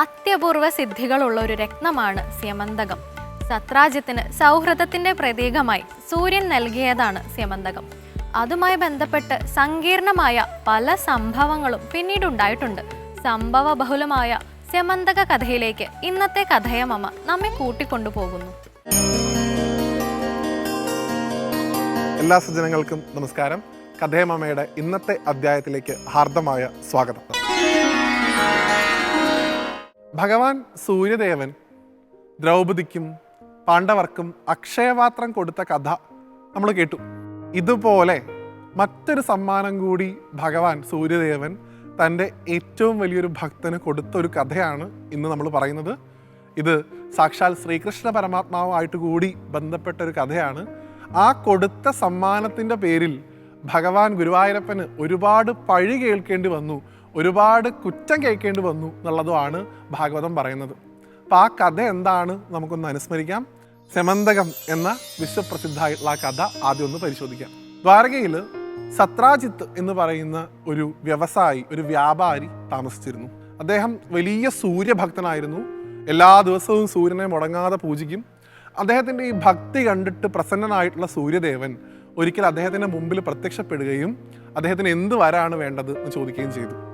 അത്യപൂർവ സിദ്ധികളുള്ള ഒരു രത്നമാണ് സ്യമന്തകം. സത്രാജ്യത്തിന് സൗഹൃദത്തിന്റെ പ്രതീകമായി സൂര്യൻ നൽകിയതാണ് സ്യമന്തകം. അതുമായി ബന്ധപ്പെട്ട് സങ്കീർണമായ പല സംഭവങ്ങളും പിന്നീടുണ്ടായിട്ടുണ്ട്. സംഭവ ബഹുലമായ സ്യമന്തക കഥയിലേക്ക് ഇന്നത്തെ കഥയമമ്മ നമ്മെ കൂട്ടിക്കൊണ്ടുപോകുന്നു. എല്ലാ സജ്ജനങ്ങൾക്കും നമസ്കാരം. കഥയമ്മയുടെ ഇന്നത്തെ അധ്യായത്തിലേക്ക് ഹാർദമായ സ്വാഗതം. ഭഗവാൻ സൂര്യദേവൻ ദ്രൗപദിക്കും പാണ്ഡവർക്കും അക്ഷയപാത്രം കൊടുത്ത കഥ നമ്മൾ കേട്ടു. ഇതുപോലെ മറ്റൊരു സമ്മാനം കൂടി ഭഗവാൻ സൂര്യദേവൻ തന്റെ ഏറ്റവും വലിയൊരു ഭക്തന് കൊടുത്ത ഒരു കഥയാണ് ഇന്ന് നമ്മൾ പറയുന്നത്. ഇത് സാക്ഷാൽ ശ്രീകൃഷ്ണ പരമാത്മാവുമായിട്ട് കൂടി ബന്ധപ്പെട്ട ഒരു കഥയാണ്. ആ കൊടുത്ത സമ്മാനത്തിന്റെ പേരിൽ ഭഗവാൻ ഗുരുവായൂരപ്പന് ഒരുപാട് പഴി കേൾക്കേണ്ടി വന്നു. ഒരുപാട് കുറ്റം കേൾക്കേണ്ടി വന്നു എന്നുള്ളതുമാണ് ഭാഗവതം പറയുന്നത്. അപ്പം ആ കഥ എന്താണ് നമുക്കൊന്ന് അനുസ്മരിക്കാം. സെമന്തകം എന്ന വിശ്വപ്രസിദ്ധമായിട്ടുള്ള ആ കഥ ആദ്യം ഒന്ന് പരിശോധിക്കാം. ദ്വാരകയിൽ സത്രാജിത്ത് എന്ന് പറയുന്ന ഒരു വ്യവസായി ഒരു വ്യാപാരി താമസിച്ചിരുന്നു. അദ്ദേഹം വലിയ സൂര്യഭക്തനായിരുന്നു. എല്ലാ ദിവസവും സൂര്യനെ മുടങ്ങാതെ പൂജിക്കും. അദ്ദേഹത്തിന്റെ ഈ ഭക്തി കണ്ടിട്ട് പ്രസന്നനായിട്ടുള്ള സൂര്യദേവൻ ഒരിക്കൽ അദ്ദേഹത്തിന്റെ മുമ്പിൽ പ്രത്യക്ഷപ്പെടുകയും അദ്ദേഹത്തിന് എന്ത് വരാണ് വേണ്ടത് എന്ന് ചോദിക്കുകയും ചെയ്തു.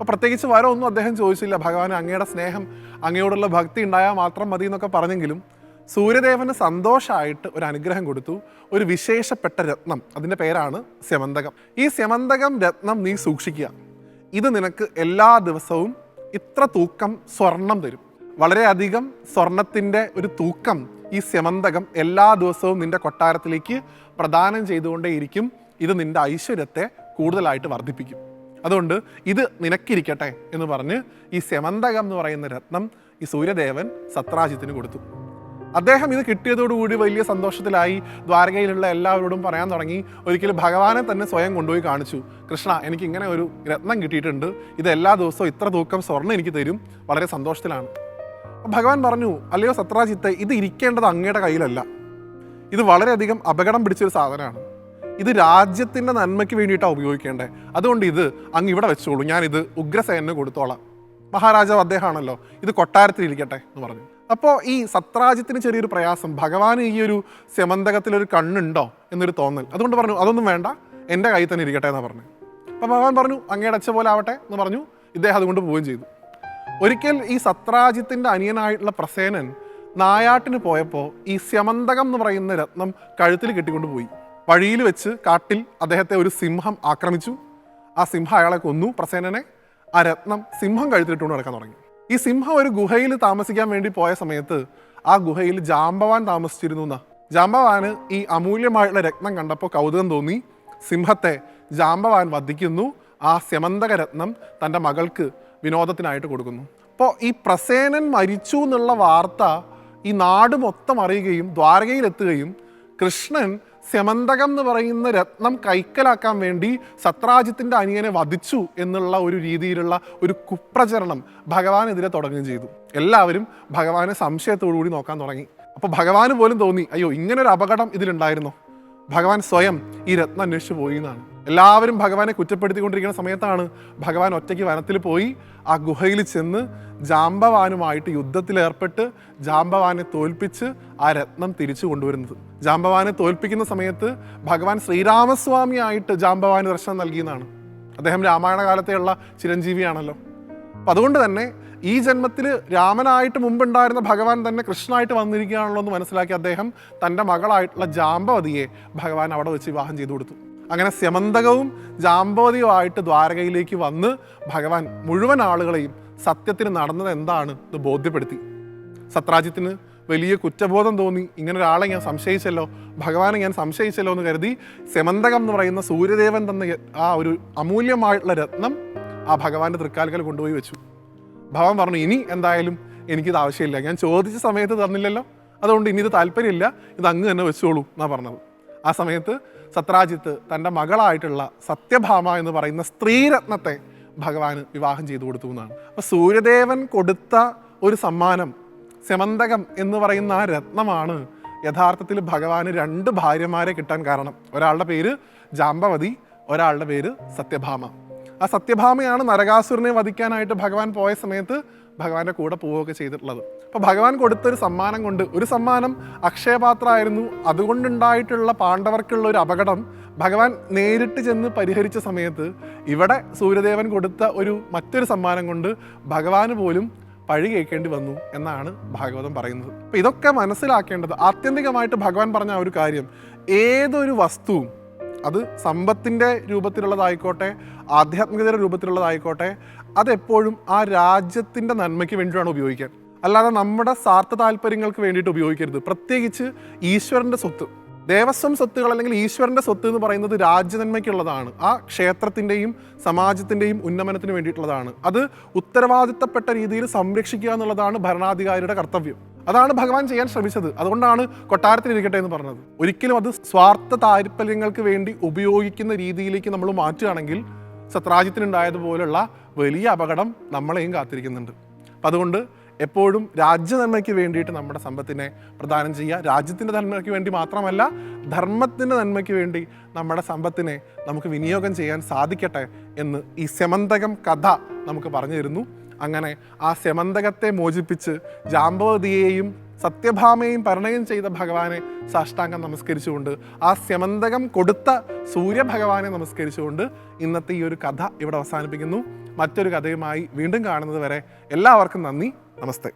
അപ്പോൾ പ്രത്യേകിച്ച് വരമൊന്നും അദ്ദേഹം ചോദിച്ചില്ല. ഭഗവാൻ അങ്ങയുടെ സ്നേഹം അങ്ങയോടുള്ള ഭക്തി ഉണ്ടായാൽ മാത്രം മതി എന്നൊക്കെ പറഞ്ഞെങ്കിലും സൂര്യദേവന് സന്തോഷമായിട്ട് ഒരു അനുഗ്രഹം കൊടുത്തു. ഒരു വിശേഷപ്പെട്ട രത്നം അതിന്റെ പേരാണ് സ്യമന്തകം. ഈ സ്യമന്തകം രത്നം നീ സൂക്ഷിക്കുക. ഇത് നിനക്ക് എല്ലാ ദിവസവും ഇത്ര തൂക്കം സ്വർണം തരും. വളരെയധികം സ്വർണത്തിന്റെ ഒരു തൂക്കം ഈ സ്യമന്തകം എല്ലാ ദിവസവും നിന്റെ കൊട്ടാരത്തിലേക്ക് പ്രദാനം ചെയ്തുകൊണ്ടേയിരിക്കും. ഇത് നിന്റെ ഐശ്വര്യത്തെ കൂടുതലായിട്ട് വർദ്ധിപ്പിക്കും. അതുകൊണ്ട് ഇത് നിനക്കിരിക്കട്ടെ എന്ന് പറഞ്ഞ് ഈ സെമന്തകം എന്ന് പറയുന്ന രത്നം ഈ സൂര്യദേവൻ സത്രാജിത്തിന് കൊടുത്തു. അദ്ദേഹം ഇത് കിട്ടിയതോടുകൂടി വലിയ സന്തോഷത്തിലായി ദ്വാരകയിലുള്ള എല്ലാവരോടും പറയാൻ തുടങ്ങി. ഒരിക്കലും ഭഗവാനെ തന്നെ സ്വയം കൊണ്ടുപോയി കാണിച്ചു. കൃഷ്ണ എനിക്ക് ഇങ്ങനെ ഒരു രത്നം കിട്ടിയിട്ടുണ്ട്. ഇത് എല്ലാ ദിവസവും ഇത്ര തൂക്കം സ്വർണം എനിക്ക് തരും. വളരെ സന്തോഷത്തിലാണ്. ഭഗവാൻ പറഞ്ഞു അല്ലയോ സത്രാജിത്തെ ഇത് ഇരിക്കേണ്ടത് അങ്ങയുടെ കയ്യിലല്ല. ഇത് വളരെയധികം അപകടം പിടിച്ചൊരു സാധനമാണ്. ഇത് രാജ്യത്തിന്റെ നന്മയ്ക്ക് വേണ്ടിയിട്ടാണ് ഉപയോഗിക്കേണ്ടത് അതുകൊണ്ട് ഇത് അങ്ങ് ഇവിടെ വെച്ചോളൂ. ഞാനിത് ഉഗ്രസേനന് കൊടുത്തോളാം. മഹാരാജാവ് അദ്ദേഹമാണല്ലോ. ഇത് കൊട്ടാരത്തിലിരിക്കട്ടെ എന്ന് പറഞ്ഞു. അപ്പോൾ ഈ സത്രാജിത്തിന് ചെറിയൊരു പ്രയാസം. ഭഗവാന് ഈ ഒരു സെമന്തകത്തിലൊരു കണ്ണുണ്ടോ എന്നൊരു തോന്നൽ. അതുകൊണ്ട് പറഞ്ഞു അതൊന്നും വേണ്ട. എന്റെ കയ്യിൽ തന്നെ ഇരിക്കട്ടെ എന്ന് പറഞ്ഞു. അപ്പോൾ ഭഗവാൻ പറഞ്ഞു അങ്ങയുടെ അച്ഛ പോലെ ആവട്ടെ എന്ന് പറഞ്ഞു. ഇദ്ദേഹം അതുകൊണ്ട് പോവുകയും ചെയ്തു. ഒരിക്കൽ ഈ സത്രാജിത്തിന്റെ അനിയനായിട്ടുള്ള പ്രസേനൻ നായാട്ടിന് പോയപ്പോൾ ഈ സ്യമന്തകം എന്ന് പറയുന്ന രത്നം കഴുത്തിൽ കെട്ടിക്കൊണ്ട് പോയി. വഴിയിൽ വെച്ച് കാട്ടിൽ അദ്ദേഹത്തെ ഒരു സിംഹം ആക്രമിച്ചു. ആ സിംഹം അയാളെ കൊന്നു. പ്രസേനനെ ആ രത്നം സിംഹം കഴുത്തിട്ടുകൊണ്ട് നടക്കാൻ തുടങ്ങി. ഈ സിംഹം ഒരു ഗുഹയിൽ താമസിക്കാൻ വേണ്ടി പോയ സമയത്ത് ആ ഗുഹയിൽ ജാമ്പവാൻ താമസിച്ചിരുന്നു എന്നാ. ജാമ്പവാന് ഈ അമൂല്യമായുള്ള രത്നം കണ്ടപ്പോൾ കൗതുകം തോന്നി. സിംഹത്തെ ജാമ്പവാൻ വധിക്കുന്നു. ആ സ്യമന്തക രത്നം തന്റെ മകൾക്ക് വിനോദത്തിനായിട്ട് കൊടുക്കുന്നു. അപ്പോൾ ഈ പ്രസേനൻ മരിച്ചു എന്നുള്ള വാർത്ത ഈ നാട് മൊത്തം അറിയുകയും ദ്വാരകയിലെത്തുകയും കൃഷ്ണൻ സെമന്തകം എന്ന് പറയുന്ന രത്നം കൈക്കലാക്കാൻ വേണ്ടി സത്രാജിത്തിന്റെ അനിയനെ വധിച്ചു എന്നുള്ള ഒരു രീതിയിലുള്ള ഒരു കുപ്രചരണം ഭഗവാനെതിരെ തുടങ്ങുകയും ചെയ്തു. എല്ലാവരും ഭഗവാനെ സംശയത്തോടുകൂടി നോക്കാൻ തുടങ്ങി. അപ്പോൾ ഭഗവാന് പോലും തോന്നി അയ്യോ ഇങ്ങനൊരു അപകടം ഇതിലുണ്ടായിരുന്നോ? ഭഗവാൻ സ്വയം ഈ രത്നം അന്വേഷിച്ചു പോയി എന്നാണ്. എല്ലാവരും ഭഗവാനെ കുറ്റപ്പെടുത്തിക്കൊണ്ടിരിക്കുന്ന സമയത്താണ് ഭഗവാൻ ഒറ്റയ്ക്ക് വനത്തിൽ പോയി ആ ഗുഹയിൽ ചെന്ന് ജാമ്പവാനുമായിട്ട് യുദ്ധത്തിലേർപ്പെട്ട് ജാമ്പവാനെ തോൽപ്പിച്ച് ആ രത്നം തിരിച്ചു കൊണ്ടുവരുന്നത്. ജാമ്പവാനെ തോൽപ്പിക്കുന്ന സമയത്ത് ഭഗവാൻ ശ്രീരാമസ്വാമിയായിട്ട് ജാമ്പവാന് ദർശനം നൽകിയെന്നാണ്. അദ്ദേഹം രാമായണ കാലത്തെയുള്ള ചിരഞ്ജീവിയാണല്ലോ. അപ്പം അതുകൊണ്ട് തന്നെ ഈ ജന്മത്തിൽ രാമനായിട്ട് മുമ്പുണ്ടായിരുന്ന ഭഗവാൻ തന്നെ കൃഷ്ണനായിട്ട് വന്നിരിക്കുകയാണല്ലോ എന്ന് മനസ്സിലാക്കി അദ്ദേഹം തന്റെ മകളായിട്ടുള്ള ജാമ്പവതിയെ ഭഗവാൻ അവിടെ വെച്ച് വിവാഹം ചെയ്തു കൊടുത്തു. അങ്ങനെ സ്യമന്തകവും ജാമ്പവതിയുമായിട്ട് ദ്വാരകയിലേക്ക് വന്ന് ഭഗവാൻ മുഴുവൻ ആളുകളെയും സത്യത്തിന് നടന്നത് എന്താണ് എന്ന് ബോധ്യപ്പെടുത്തി. സത്രാജിത്തിന് വലിയ കുറ്റബോധം തോന്നി. ഇങ്ങനെ ഒരാളെ ഞാൻ സംശയിച്ചല്ലോ. ഭഗവാനെ ഞാൻ സംശയിച്ചല്ലോ എന്ന് കരുതി സെമന്തകം എന്ന് പറയുന്ന സൂര്യദേവൻ തന്ന ആ ഒരു അമൂല്യമായിട്ടുള്ള രത്നം ആ ഭഗവാന്റെ തൃക്കാൽക്കൽ കൊണ്ടുപോയി വെച്ചു. ഭഗവാൻ പറഞ്ഞു ഇനി എന്തായാലും എനിക്കിത് ആവശ്യമില്ല. ഞാൻ ചോദിച്ച സമയത്ത് തന്നില്ലല്ലോ. അതുകൊണ്ട് ഇനി ഇത് താല്പര്യമില്ല. ഇത് അങ്ങ് തന്നെ വെച്ചോളൂ എന്നാ പറഞ്ഞത്. ആ സമയത്ത് സത്രാജിത്ത് തന്റെ മകളായിട്ടുള്ള സത്യഭാമ എന്ന് പറയുന്ന സ്ത്രീരത്നത്തെ ഭഗവാന് വിവാഹം ചെയ്തു കൊടുത്തു എന്നാണ്. അപ്പോൾ സൂര്യദേവൻ കൊടുത്ത ഒരു സമ്മാനം സെമന്തകം എന്ന് പറയുന്ന ആ രത്നമാണ് യഥാർത്ഥത്തിൽ ഭഗവാന് രണ്ട് ഭാര്യമാരെ കിട്ടാൻ കാരണം. ഒരാളുടെ പേര് ജാമ്പവതി ഒരാളുടെ പേര് സത്യഭാമ. ആ സത്യഭാമയാണ് നരകാസുരനെ വധിക്കാനായിട്ട് ഭഗവാൻ പോയ സമയത്ത് ഭഗവാന്റെ കൂടെ പോവുകയൊക്കെ ചെയ്തിട്ടുള്ളത്. അപ്പോൾ ഭഗവാൻ കൊടുത്തൊരു സമ്മാനം കൊണ്ട് ഒരു സമ്മാനം അക്ഷയപാത്രമായിരുന്നു. അതുകൊണ്ടുണ്ടായിട്ടുള്ള പാണ്ഡവർക്കുള്ള ഒരു അപകടം ഭഗവാൻ നേരിട്ട് ചെന്ന് പരിഹരിച്ച സമയത്ത് ഇവിടെ സൂര്യദേവൻ കൊടുത്ത ഒരു മറ്റൊരു സമ്മാനം കൊണ്ട് ഭഗവാന് പോലും പഴി കേൾക്കേണ്ടി വന്നു എന്നാണ് ഭാഗവതം പറയുന്നത്. അപ്പം ഇതൊക്കെ മനസ്സിലാക്കേണ്ടത് ആത്യന്തികമായിട്ട് ഭഗവാൻ പറഞ്ഞ ഒരു കാര്യം ഏതൊരു വസ്തുവും അത് സമ്പത്തിന്റെ രൂപത്തിലുള്ളതായിക്കോട്ടെ ആധ്യാത്മികതയുടെ രൂപത്തിലുള്ളതായിക്കോട്ടെ അതെപ്പോഴും ആ രാജ്യത്തിന്റെ നന്മയ്ക്ക് വേണ്ടിയാണ് ഉപയോഗിക്കാൻ. അല്ലാതെ നമ്മുടെ സ്വാർത്ഥ താല്പര്യങ്ങൾക്ക് വേണ്ടിയിട്ട് ഉപയോഗിക്കരുത്. പ്രത്യേകിച്ച് ഈശ്വരന്റെ സ്വത്ത്. ദേവസ്വം സ്വത്തുകൾ അല്ലെങ്കിൽ ഈശ്വരന്റെ സ്വത്ത് എന്ന് പറയുന്നത് രാജ്യനന്മയ്ക്കുള്ളതാണ്. ആ ക്ഷേത്രത്തിന്റെയും സമാജത്തിന്റെയും ഉന്നമനത്തിന് വേണ്ടിയിട്ടുള്ളതാണ്. അത് ഉത്തരവാദിത്തപ്പെട്ട രീതിയിൽ സംരക്ഷിക്കുക എന്നുള്ളതാണ് ഭരണാധികാരിയുടെ കർത്തവ്യം. അതാണ് ഭഗവാൻ ചെയ്യാൻ ശ്രമിച്ചത്. അതുകൊണ്ടാണ് കൊട്ടാരത്തിൽ ഇരിക്കട്ടെ എന്ന് പറഞ്ഞത്. ഒരിക്കലും അത് സ്വാർത്ഥ താല്പര്യങ്ങൾക്ക് വേണ്ടി ഉപയോഗിക്കുന്ന രീതിയിലേക്ക് നമ്മൾ മാറ്റുകയാണെങ്കിൽ സത്രാജിത്തിനുണ്ടായതുപോലുള്ള വലിയ അപകടം നമ്മളെയും കാത്തിരിക്കുന്നുണ്ട്. അപ്പം അതുകൊണ്ട് എപ്പോഴും രാജ്യനന്മയ്ക്ക് വേണ്ടിയിട്ട് നമ്മുടെ സമ്പത്തിനെ പ്രദാനം ചെയ്യുക. രാജ്യത്തിന്റെ നന്മയ്ക്ക് വേണ്ടി മാത്രമല്ല ധർമ്മത്തിന്റെ നന്മയ്ക്ക് വേണ്ടി നമ്മുടെ സമ്പത്തിനെ നമുക്ക് വിനിയോഗം ചെയ്യാൻ സാധിക്കട്ടെ എന്ന് ഈ സെമന്തകം കഥ നമുക്ക് പറഞ്ഞു തരുന്നു. അങ്ങനെ ആ സെമന്തകത്തെ മോചിപ്പിച്ച് ജാമ്പവതിയെയും സത്യഭാമയെയും പരിണയം ചെയ്ത ഭഗവാനെ സാഷ്ടാംഗം നമസ്കരിച്ചുകൊണ്ട് ആ സ്യമന്തകം കൊടുത്ത സൂര്യഭഗവാനെ നമസ്കരിച്ചുകൊണ്ട് ഇന്നത്തെ ഈ ഒരു കഥ ഇവിടെ അവസാനിപ്പിക്കുന്നു. മറ്റൊരു കഥയുമായി വീണ്ടും കാണുന്നത് വരെ എല്ലാവർക്കും നന്ദി. നമസ്തേ.